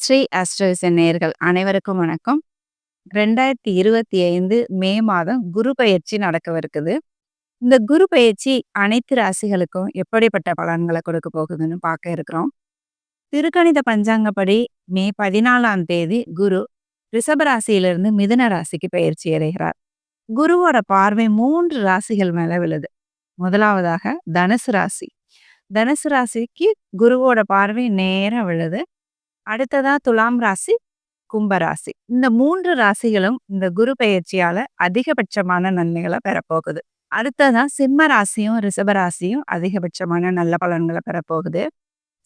ஸ்ரீ அஸ்ட்ரோசன் நேர்கள் அனைவருக்கும் வணக்கம். 2025 மே மாதம் குரு பயிற்சி நடக்கவிருக்குது. இந்த குரு பயிற்சி அனைத்து ராசிகளுக்கும் எப்படிப்பட்ட பலன்களை கொடுக்க போகுதுன்னு பார்க்க இருக்கிறோம். திருக்கணித பஞ்சாங்கப்படி மே 14ஆம் தேதி குரு ரிஷப ராசியிலிருந்து மிதுன ராசிக்கு பயிற்சி அடைகிறார். குருவோட பார்வை மூன்று ராசிகள் மேல விழுது. முதலாவதாக தனுசு ராசி. தனுசு ராசிக்கு குருவோட பார்வை நேரம் விழுது. அடுத்ததா துலாம் ராசி, கும்பராசி இந்த மூன்று ராசிகளும் இந்த குரு பயிற்சியால அதிகபட்சமான நன்மைகளை பெறப்போகுது. அடுத்ததா சிம்ம ராசியும், ரிஷபராசியும் அதிகபட்சமான நல்ல பலன்களை பெறப்போகுது.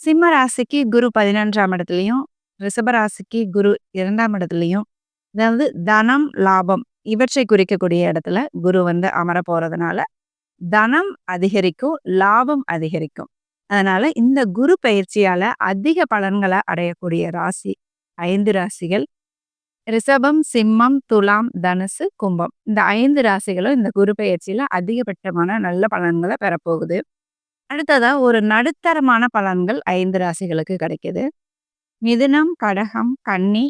சிம்ம ராசிக்கு குரு பதினொன்றாம் இடத்துலையும் ரிஷபராசிக்கு குரு இரண்டாம் இடத்துலையும் அதாவது தனம், லாபம் இவற்றை குறிக்கக்கூடிய இடத்துல குரு வந்து அமரப் போறதுனால, தனம் அதிகரிக்கும், லாபம் அதிகரிக்கும். அதனால இந்த குரு பயிற்சியால அதிக பலன்களை அடையக்கூடிய ராசி ஐந்து ராசிகள். ரிஷபம், சிம்மம், துலாம், தனுசு, கும்பம். இந்த ஐந்து ராசிகளும் இந்த குரு பயிற்சியில அதிகபட்சமான நல்ல பலன்களை பெறப்போகுது. அடுத்ததா ஒரு நடுத்தரமான பலன்கள் ஐந்து ராசிகளுக்கு கிடைக்குது. மிதுனம், கடகம், கன்னி,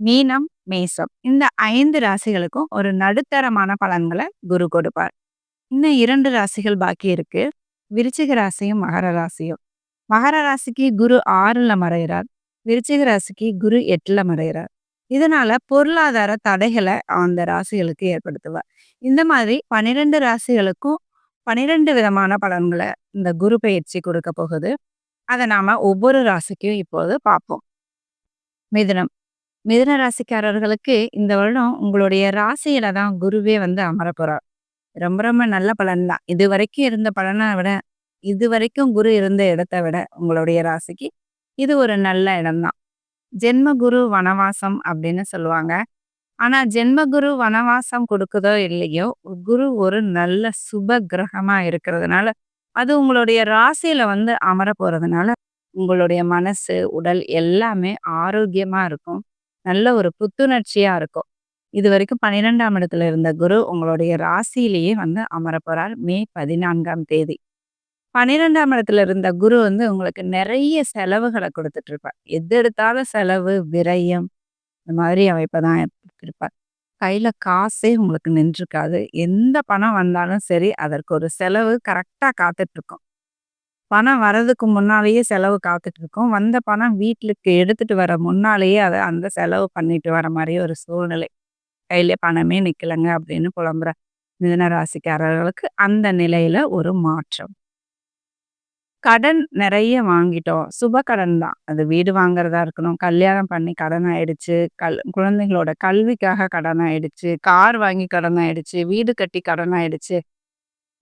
மீனம், மேசம். இந்த ஐந்து ராசிகளுக்கும் ஒரு நடுத்தரமான பலன்களை குரு கொடுப்பார். இன்னும் இரண்டு ராசிகள் பாக்கி இருக்கு. விருச்சிக ராசியும், மகர ராசியும். மகர ராசிக்கு குரு ஆறுல மறையிறார். விருச்சிக ராசிக்கு குரு எட்டுல மறையிறார். இதனால பொருளாதார தடைகளை அந்த ராசிகளுக்கு ஏற்படுத்துவார். இந்த மாதிரி 12 ராசிகளுக்கும் 12 விதமான பலன்களை இந்த குரு பயிற்சி கொடுக்க போகுது. அதை நாம ஒவ்வொரு ராசிக்கும் இப்போது பார்ப்போம். மிதுனம். மிதுன ராசிக்காரர்களுக்கு இந்த வருடம் உங்களுடைய ராசியில தான் குருவே வந்து அமரப் போறார். ரொம்ப ரொம்ப நல்ல பலன் தான். இது வரைக்கும் இருந்த பலனை விட, இது வரைக்கும் குரு இருந்த இடத்த விட உங்களுடைய ராசிக்கு இது ஒரு நல்ல இடம் தான். ஜென்ம குரு வனவாசம் அப்படின்னு சொல்லுவாங்க. ஆனால் ஜென்ம குரு வனவாசம் கொடுக்குதோ இல்லையோ, குரு ஒரு நல்ல சுப கிரகமாக இருக்கிறதுனால, அது உங்களுடைய ராசியில் வந்து அமரப் போகிறதுனால உங்களுடைய மனசு, உடல் எல்லாமே ஆரோக்கியமாக இருக்கும். நல்ல ஒரு புத்துணர்ச்சியாக இருக்கும். இது வரைக்கும் பன்னிரெண்டாம் இடத்துல இருந்த குரு உங்களுடைய ராசியிலேயே வந்து அமரப் போறார் மே 14ஆம் தேதி. 12ஆம் இடத்துல இருந்த குரு வந்து உங்களுக்கு நிறைய செலவுகளை கொடுத்துட்டு இருப்பார். எது எடுத்தாலும் செலவு, விரயம் இந்த மாதிரி அமைப்ப தான் இருப்பார். கையில காசே உங்களுக்கு நின்றுருக்காது. எந்த பணம் வந்தாலும் சரி, அதற்கு ஒரு செலவு கரெக்டாக காத்துட்டு இருக்கும். பணம் வரதுக்கு முன்னாலேயே செலவு காத்துட்டு இருக்கும். வந்த பணம் வீட்டுக்கு எடுத்துட்டு வர முன்னாலேயே அதை அந்த செலவு பண்ணிட்டு வர மாதிரி ஒரு சூழ்நிலை. கையில பணமே நிக்கலங்க அப்படின்னு புலம்புற மிதன ராசிக்காரர்களுக்கு அந்த நிலையில ஒரு மாற்றம். கடன் நிறைய வாங்கிட்டோம். சுப கடன் தான். அது வீடு வாங்குறதா இருக்கணும், கல்யாணம் பண்ணி கடன் ஆயிடுச்சு, கல் குழந்தைங்களோட கல்விக்காக கடன் ஆயிடுச்சு, கார் வாங்கி கடன் ஆயிடுச்சு, வீடு கட்டி கடன் ஆயிடுச்சு.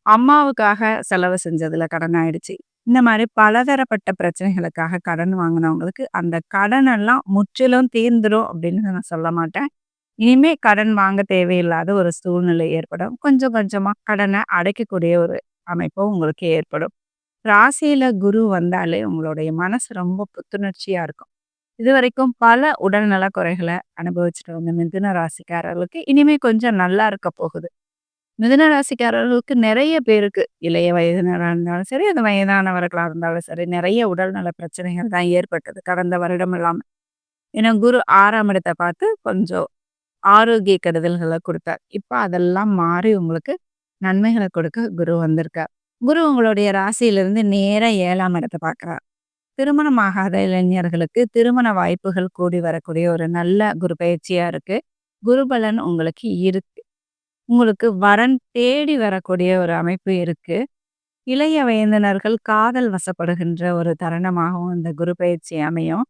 அம்மாவுக்காக செலவு செஞ்சதுல கடன் ஆயிடுச்சு. இந்த மாதிரி பலதரப்பட்ட பிரச்சனைகளுக்காக கடன் வாங்குனவங்களுக்கு அந்த கடன் எல்லாம் முற்றிலும் தீர்ந்துடும் அப்படின்னு நான் சொல்ல மாட்டேன். இனிமே கடன் வாங்க தேவையில்லாத ஒரு சூழ்நிலை ஏற்படும். கொஞ்சம் கொஞ்சமாக கடனை அடைக்கக்கூடிய ஒரு அமைப்பும் உங்களுக்கு ஏற்படும். ராசியில குரு வந்தாலே உங்களுடைய மனசு ரொம்ப புத்துணர்ச்சியா இருக்கும். இது வரைக்கும் பல உடல்நல குறைகள அனுபவிச்சுட்டு வந்த மிதுன ராசிக்காரர்களுக்கு இனிமே கொஞ்சம் நல்லா இருக்க போகுது. மிதுன ராசிக்காரர்களுக்கு நிறைய பேருக்கு இளைய வயதினராக இருந்தாலும் சரி, அது வயதானவர்களாக இருந்தாலும் சரி, நிறைய உடல்நல பிரச்சனைகள் தான் ஏற்பட்டது கடந்த வருடம் இல்லாமல் ஏன்னா குரு ஆறாம் இடத்தை பார்த்து கொஞ்சம் ஆரோக்கிய கருதல்களை கொடுத்தார் இப்போ அதெல்லாம் மாறி உங்களுக்கு நன்மைகளை கொடுக்க குரு வந்திருக்கார். குரு உங்களுடைய ராசியிலிருந்து நேரா 7ஆம் இடத்த பார்க்குறார். திருமணமாகாத இளைஞர்களுக்கு திருமண வாய்ப்புகள் கூடி வரக்கூடிய ஒரு நல்ல குரு பயிற்சியாக இருக்கு. குருபலன் உங்களுக்கு இருக்கு. உங்களுக்கு வரன் தேடி வரக்கூடிய ஒரு அமைப்பு இருக்கு. இளைய வயதினர்கள் காதல் வசப்படுகின்ற ஒரு தருணமாகவும் இந்த குரு பயிற்சி அமையும்.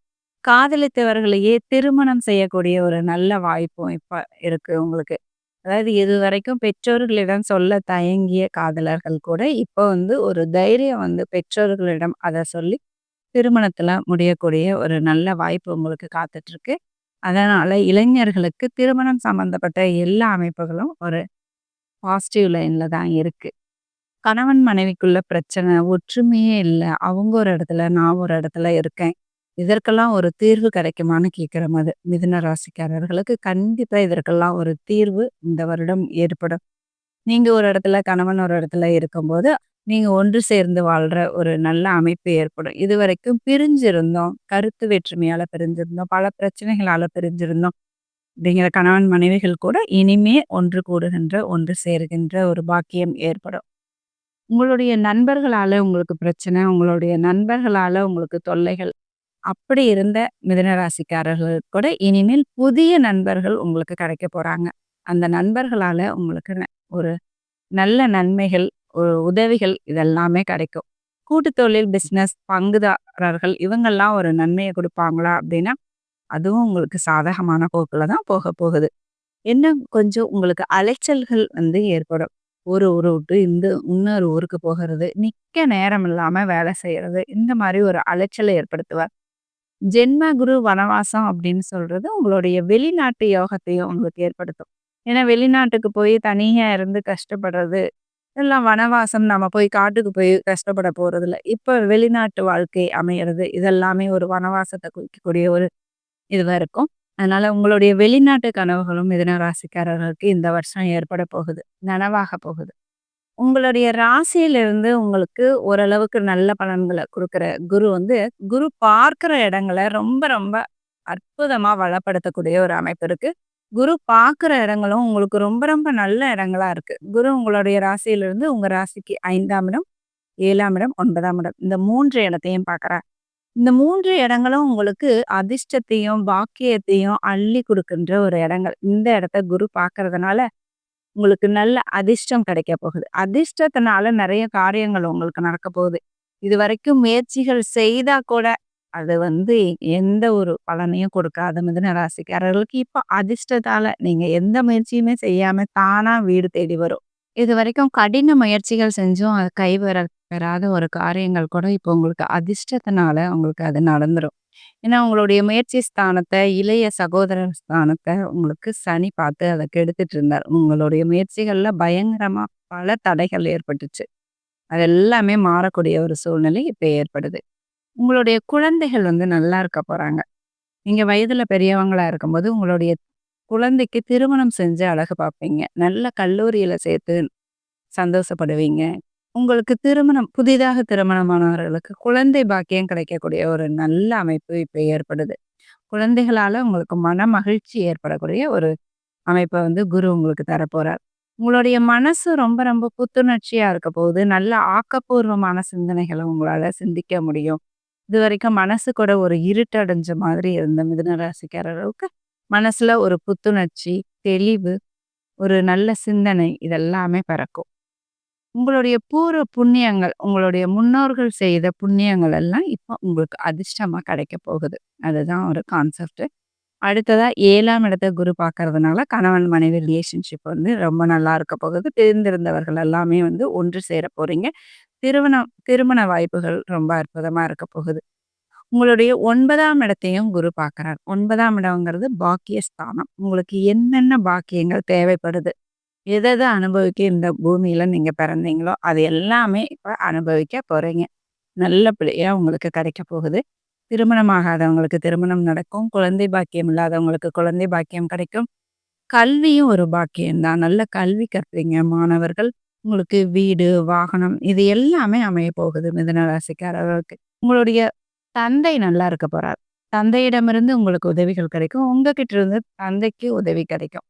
காதலித்தவர்களையே திருமணம் செய்யக்கூடிய ஒரு நல்ல வாய்ப்பும் இப்ப இருக்கு உங்களுக்கு. அதாவது இதுவரைக்கும் பெற்றோர்களிடம் சொல்ல தயங்கிய காதலர்கள் கூட இப்போ வந்து ஒரு தைரியம் வந்து பெற்றோர்களிடம் அத சொல்லி திருமணத்துல முடியக்கூடிய ஒரு நல்ல வாய்ப்பு உங்களுக்கு காத்துட்டு இருக்கு. அதனால இளைஞர்களுக்கு திருமணம் சம்பந்தப்பட்ட எல்லா அமைப்புகளும் ஒரு பாசிட்டிவ் லைன்ல தான் இருக்கு. கணவன் மனைவிக்குள்ள பிரச்சனை, ஒற்றுமையே இல்ல. அவங்க ஒரு இடத்துல, நான் ஒரு இடத்துல இருக்கேன். இதற்கெல்லாம் ஒரு தீர்வு கிடைக்குமான்னு கேட்குற மாதிரி மிதுன ராசிக்காரர்களுக்கு கண்டிப்பா இதற்கெல்லாம் ஒரு தீர்வு இந்த வருடம் ஏற்படும். நீங்க ஒரு இடத்துல, கணவன் ஒரு இடத்துல இருக்கும்போது, நீங்கள் ஒன்று சேர்ந்து வாழ்ற ஒரு நல்ல அமைப்பு ஏற்படும். இதுவரைக்கும் பிரிஞ்சிருந்தோம். கருத்து வேற்றுமையால பிரிஞ்சிருந்தோம். பல பிரச்சனைகளால பிரிஞ்சிருந்தோம். அப்படிங்கிற கணவன் மனைவிகள் கூட இனிமே ஒன்று கூடுகின்ற, ஒன்று சேருகின்ற ஒரு பாக்கியம் ஏற்படும். உங்களுடைய நண்பர்களால உங்களுக்கு பிரச்சனை, உங்களுடைய நண்பர்களால உங்களுக்கு தொல்லைகள், அப்படி இருந்த மிதனராசிக்காரர்கள் கூட இனிமேல் புதிய நண்பர்கள் உங்களுக்கு கிடைக்க போறாங்க. அந்த நண்பர்களால உங்களுக்கு ஒரு நல்ல நன்மைகள், ஒரு உதவிகள் இதெல்லாமே கிடைக்கும். கூட்டு தொழில், பிஸ்னஸ் பங்குதாரர்கள் இவங்கெல்லாம் ஒரு நன்மையை கொடுப்பாங்களா அப்படின்னா, அதுவும் உங்களுக்கு சாதகமான போக்கில் தான் போக போகுது. இன்னும் கொஞ்சம் உங்களுக்கு அலைச்சல்கள் வந்து ஏற்படும். ஒரு ஊரை விட்டு இந்த இன்னொரு ஊருக்கு போகிறது, நிற்க நேரம் இல்லாமல் வேலை செய்கிறது இந்த மாதிரி ஒரு அலைச்சலை ஏற்படுத்துவார். ஜென்ம குரு வனவாசம் அப்படின்னு சொல்றது உங்களுடைய வெளிநாட்டு யோகத்தையும் உங்களுக்கு ஏற்படுத்தும். ஏன்னா வெளிநாட்டுக்கு போய் தனியாக இருந்து கஷ்டப்படுறது, எல்லாம் வனவாசம் நம்ம போய் காட்டுக்கு போய் கஷ்டப்பட போறதில்ல. இப்போ வெளிநாட்டு வாழ்க்கை அமைகிறது இதெல்லாமே ஒரு வனவாசத்தை குறிக்கக்கூடிய ஒரு இதுவாக இருக்கும். அதனால உங்களுடைய வெளிநாட்டு கனவுகளும் மிதன ராசிக்காரர்களுக்கு இந்த வருஷம் ஏற்பட போகுது. நனவாக போகுது. உங்களுடைய ராசியிலிருந்து உங்களுக்கு ஓரளவுக்கு நல்ல பலன்களை கொடுக்குற குரு வந்து, குரு பார்க்கிற இடங்கள ரொம்ப ரொம்ப அற்புதமா வளப்படுத்தக்கூடிய ஒரு அமைப்பு இருக்கு. குரு பார்க்குற இடங்களும் உங்களுக்கு ரொம்ப ரொம்ப நல்ல இடங்களா இருக்கு. குரு உங்களுடைய ராசியிலிருந்து உங்க ராசிக்கு ஐந்தாம் இடம், ஏழாம் இடம், ஒன்பதாம் இடம். இந்த மூன்று இடத்தையும் பார்க்குறார். இந்த மூன்று இடங்களும் உங்களுக்கு அதிர்ஷ்டத்தையும், பாக்கியத்தையும் அள்ளி கொடுக்கின்ற ஒரு இடங்கள். இந்த இடத்த குரு பார்க்கறதுனால, உங்களுக்கு நல்ல அதிர்ஷ்டம் கிடைக்க போகுது. அதிர்ஷ்டத்தினால நிறைய காரியங்கள் உங்களுக்கு நடக்க போகுது. இது வரைக்கும் முயற்சிகள் செய்தா கூட, அது வந்து எந்த ஒரு பலனையும் கொடுக்காத மிதன ராசிக்காரர்களுக்கு இப்போ அதிர்ஷ்டத்தால நீங்க எந்த முயற்சியுமே செய்யாம தானா வீடு தேடி வரும். இது வரைக்கும் கடின முயற்சிகள் செஞ்சும் அது கைவர பெறாத ஒரு காரியங்கள் கூட இப்போ உங்களுக்கு அதிர்ஷ்டத்தினால உங்களுக்கு அது நடந்துடும் ஏன்னா உங்களுடைய முயற்சி ஸ்தானத்தை இளைய சகோதரர் ஸ்தானத்தை உங்களுக்கு சனி பார்த்து அத கெடுத்துட்டு இருந்தார். உங்களுடைய முயற்சிகள்ல பயங்கரமா பல தடைகள் ஏற்பட்டுச்சு. அது எல்லாமே மாறக்கூடிய ஒரு சூழ்நிலை இப்ப ஏற்படுது. உங்களுடைய குழந்தைகள் வந்து நல்லா இருக்க போறாங்க. நீங்க வயதுல பெரியவங்களா இருக்கும்போது, உங்களுடைய குழந்தைக்கு திருமணம் செஞ்சு அழகு பார்ப்பீங்க. நல்ல கல்லூரியில சேர்த்து சந்தோஷப்படுவீங்க. உங்களுக்கு திருமணம் புதிதாக திருமணமானவர்களுக்கு குழந்தை பாக்கியம் கிடைக்கக்கூடிய ஒரு நல்ல அமைப்பு இப்போ ஏற்படுது. குழந்தைகளால உங்களுக்கு மன மகிழ்ச்சி ஏற்படக்கூடிய ஒரு அமைப்பை வந்து குரு உங்களுக்கு தரப்போறார். உங்களுடைய மனசு ரொம்ப ரொம்ப புத்துணர்ச்சியா இருக்க போகுது. நல்ல ஆக்கப்பூர்வமான சிந்தனைகளை உங்களால சிந்திக்க முடியும். இதுவரைக்கும் மனசு கூட ஒரு இருட்டடைஞ்ச மாதிரி இருந்த மிதுன அளவுக்கு மனசுல ஒரு புத்துணர்ச்சி, தெளிவு, ஒரு நல்ல சிந்தனை இதெல்லாமே பிறக்கும். உங்களுடைய பூர்வ புண்ணியங்கள், உங்களுடைய முன்னோர்கள் செய்த புண்ணியங்கள் எல்லாம் இப்போ உங்களுக்கு அதிர்ஷ்டமா கிடைக்க போகுது. அதுதான் ஒரு கான்செப்ட். அடுத்ததா 7ஆம் இடத்த குரு பார்க்கறதுனால, கணவன் மனைவி ரிலேஷன்ஷிப் வந்து ரொம்ப நல்லா இருக்க போகுது. பிரிந்திருந்தவர்கள் எல்லாமே வந்து ஒன்று சேர போறீங்க. திருமணம் திருமண வாய்ப்புகள் ரொம்ப அற்புதமா இருக்க போகுது. உங்களுடைய 9ஆம் இடத்தையும் குரு பார்க்கிறார். 9ஆம் இடம்ங்கிறது பாக்கியஸ்தானம். உங்களுக்கு என்னென்ன பாக்கியங்கள் தேவைப்படுது? எதை எதை அனுபவிக்க இந்த பூமியில் நீங்கள் பிறந்தீங்களோ, அது எல்லாமே இப்போ அனுபவிக்க போகிறீங்க நல்ல பிள்ளையாக உங்களுக்கு கிடைக்க போகுது. திருமணம் ஆகாதவங்களுக்கு திருமணம் நடக்கும். குழந்தை பாக்கியம் இல்லாதவங்களுக்கு குழந்தை பாக்கியம் கிடைக்கும். கல்வியும் ஒரு பாக்கியம் தான். நல்ல கல்வி கற்பீங்க மாணவர்கள். உங்களுக்கு வீடு, வாகனம் இது எல்லாமே அமைய போகுது மிதனராசிக்காரர்களுக்கு உங்களுடைய தந்தை நல்லா இருக்க போறார். தந்தையிடமிருந்து உங்களுக்கு உதவிகள் கிடைக்கும். உங்ககிட்ட இருந்து தந்தைக்கு உதவி கிடைக்கும்.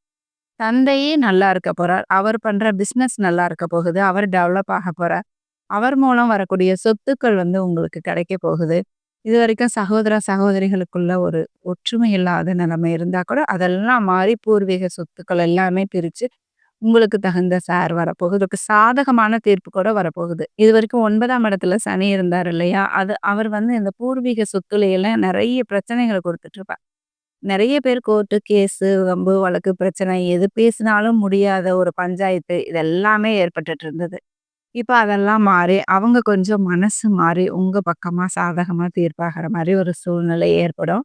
தந்தையே நல்லா இருக்க போறார். அவர் பண்ற பிஸ்னஸ் நல்லா இருக்க போகுது. அவர் டெவலப் ஆக போறார். அவர் மூலம் வரக்கூடிய சொத்துக்கள் வந்து உங்களுக்கு கிடைக்க போகுது. இது வரைக்கும் சகோதர, சகோதரிகளுக்குள்ள ஒரு ஒற்றுமை இல்லாத நிலைமை இருந்தா கூட, அதெல்லாம் மாறி பூர்வீக சொத்துக்கள் எல்லாமே பிரிச்சு, உங்களுக்கு தகுந்த சார் வரப்போகுது. இதுக்கு சாதகமான தீர்ப்பு கூட வரப்போகுது. இது வரைக்கும் ஒன்பதாம் இடத்துல சனி இருந்தார் இல்லையா? அது அவர் வந்து இந்த பூர்வீக சொத்துலையெல்லாம் நிறைய பிரச்சனைகளை கொடுத்துட்டு இருப்பார். நிறைய பேர் கோர்ட்டு, கேஸு, வம்பு, வழக்கு, பிரச்சனை எது பேசினாலும் முடியாத ஒரு பஞ்சாயத்து இதெல்லாமே ஏற்பட்டுட்டு இருந்தது. இப்போ அதெல்லாம் மாறி, அவங்க கொஞ்சம் மனசு மாறி உங்கள் பக்கமாக சாதகமாக தீர்ப்பாகிற மாதிரி ஒரு சூழ்நிலை ஏற்படும்.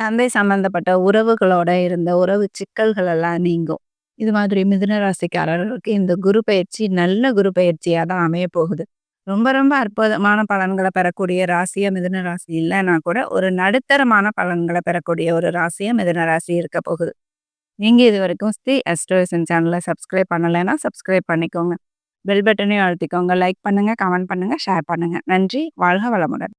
தந்தை சம்பந்தப்பட்ட உறவுகளோட இருந்த உறவு சிக்கல்கள் எல்லாம் நீங்கும். இது மாதிரி மிதுன ராசிக்காரர்களுக்கு இந்த குரு பயிற்சி நல்ல குரு பயிற்சியாக தான் அமைய போகுது. ரொம்ப ரொம்ப அற்புதமான பலன்களை பெறக்கூடிய ராசியா மிதுன ராசி இல்லைன்னா கூட, ஒரு நடுத்தரமான பலன்களை பெறக்கூடிய ஒரு ராசியா மிதுன ராசி இருக்க போகுது. நீங்கள் இது வரைக்கும் ஸ்ரீ அஸ்ட்ரோசன் சேனலை சப்ஸ்கிரைப் பண்ணலைன்னா, சப்ஸ்கிரைப் பண்ணிக்கோங்க. பெல் பட்டனையும் அழுத்திக்கோங்க. லைக் பண்ணுங்கள் கமெண்ட் பண்ணுங்க, ஷேர் பண்ணுங்கள் நன்றி. வாழ்க வளமுடன்.